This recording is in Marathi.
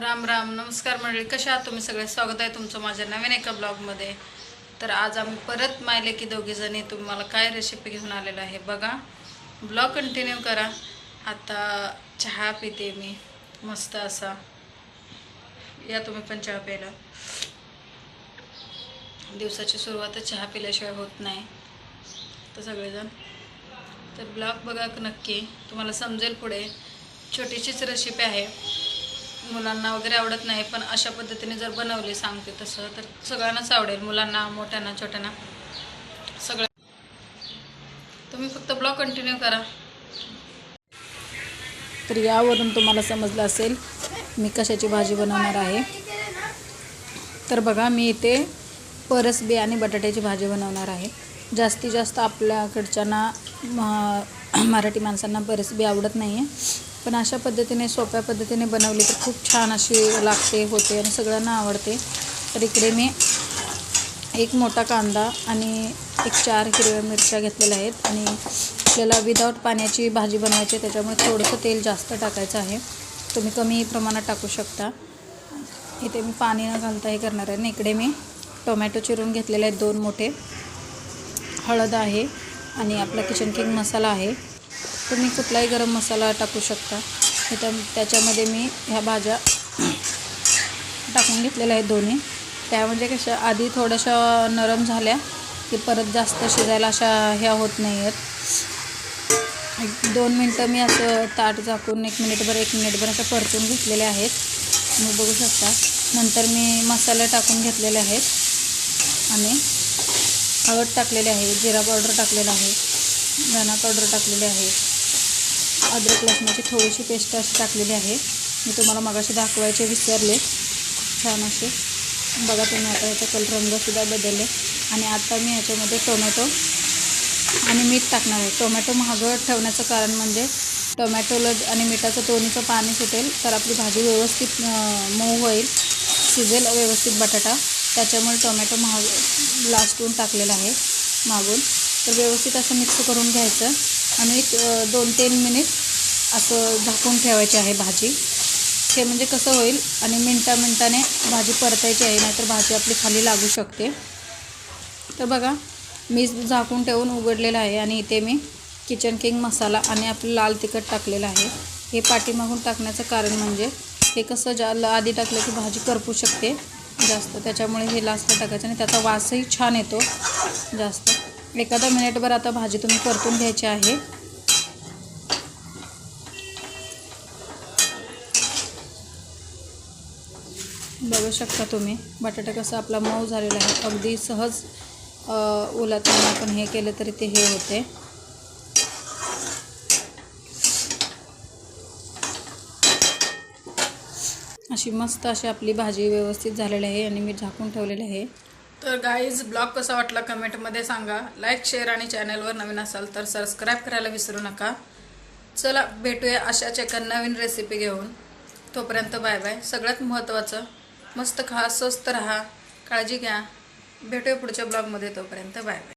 राम राम नमस्कार मंडळी कशा आहात तुम्ही सगळे? स्वागत आहे तुमचं माझ्या नवीन एका ब्लॉगमध्ये. तर आज आम्ही परत मायले की दोघीजणी तुम्हाला काय रेसिपी घेऊन आलेलं आहे बघा. ब्लॉग कंटिन्यू करा. आता चहा पिते मी मस्त असा. या तुम्ही पण चहा प्यायला. दिवसाची सुरुवातच चहा पिल्याशिवाय होत नाही. तर सगळेजण. तर ब्लॉग बघा नक्की. तुम्हाला समजेल पुढे. छोटीशीच रेसिपी आहे. मुलांना वगैरे आवडत नाही पण अशा पद्धतीने जर बनवली सांगते तसं तर सगळ्यांनाच आवडेल. मुलांना मोठ्यांना छोट्यांना. सगळं तुम्ही फक्त ब्लॉग कंटिन्यू करा. तर यावरून तुम्हाला समजलं असेल मी कशाची भाजी बनवणार आहे. तर बघा मी इथे परसबी आणि बटाट्याची भाजी बनवणार आहे. जास्तीत जास्त आपल्याकडच्यांना मराठी माणसांना परसबी आवडत नाही आहे पण अशा पद्धतीने सोप्या पद्धतीने बनवली तर खूप छान अशी लागते होते आणि सगळ्यांना आवडते. तर इकडे मी एक मोठा कांदा आणि एक चार हिरव्या मिरच्या घेतलेल्या आहेत आणि आपल्याला विदाऊट पाण्याची भाजी बनवायची आहे, त्याच्यामुळे थोडंसं तेल जास्त टाकायचं आहे. तुम्ही कमी प्रमाणात टाकू शकता. इथे मी पाणी न घालता हे करणार आहे ना इकडे मी टोमॅटो चिरून घेतलेले आहेत दोन मोठे. हळद आहे आणि आपला किचन किंग मसाला आहे. तुम्ही कुठलाही गरम मसाला टाकू शकता. इथं त्याच्यामध्ये मी ह्या भाज्या टाकून घेतलेल्या आहेत दोन्ही. त्या म्हणजे कशा आधी थोड्याशा नरम झाल्या की परत जास्त शिजायला अशा ह्या होत नाही आहेत एक दोन मिनटं मी असं ताट झाकून एक मिनिटभर एक मिनिटभर असं परतून घेतलेले आहेत. तुम्ही बघू शकता. नंतर मी मसाले टाकून घेतलेले आहेत. आणि हळद टाकलेले आहे जिरा पावडर टाकलेला आहे धना पावडर टाकलेले आहे. अद्रक लसणाची थोडीशी पेस्ट अशी टाकलेली आहे. मी तुम्हाला मगाशी दाखवायचे विसरले. छान असे. बघा तुम्ही आता याचा कल रंगसुद्धा बदलले. आणि आता मी याच्यामध्ये टोमॅटो आणि मीठ टाकणार आहे. टोमॅटो महागड ठेवण्याचं कारण म्हणजे टोमॅटोला आणि मिठाचं दोन्हीचं पाणी सुटेल तर आपली भाजी व्यवस्थित मऊ होईल. शिजेल व्यवस्थित बटाटा. त्याच्यामुळे टोमॅटो महाग लास्टून टाकलेला आहे मागून. तर व्यवस्थित असं मिक्स करून घ्यायचं. आणि एक दोन तीन मिनिट असं झाकून ठेवायची आहे भाजी. हे म्हणजे कसं होईल आणि मिनटा मिनटाने भाजी परतायची आहे नाहीतर भाजी आपली खाली लागू शकते. तर बघा मी झाकून ठेवून उघडलेलं आहे आणि इथे मी किचन किंग मसाला आणि आपलं लाल तिखट टाकलेलं आहे. हे पाठीमागून टाकण्याचं कारण म्हणजे हे कसं जा आधी टाकलं की भाजी करपू शकते जास्त. त्याच्यामुळे हे लास्टला टाकायचं आणि त्याचा वासही छान येतो जास्त. एखादा मिनिटभर आता भाजी तुम्ही परतून घ्यायची आहे. बघू शकता तुम्ही बटाटा कसा आपला मऊ झालेला आहे. अगदी सहज ओला आपण हे केलं तरी ते हे होते. अशी मस्त अशी आपली भाजी व्यवस्थित झालेली आहे आणि मी झाकून ठेवलेली आहे. तर गाईज ब्लॉग कसा वाटला कमेंटमध्ये सांगा. लाईक शेअर आणि चॅनलवर नवीन असाल तर सबस्क्राईब करायला विसरू नका. चला भेटूया अशाच एका नवीन रेसिपी घेऊन. तोपर्यंत बाय बाय सगळ्यात महत्त्वाचं मस्त खा स्वस्त राहा काळजी घ्या. भेटूया पुढच्या ब्लॉगमध्ये तोपर्यंत बाय बाय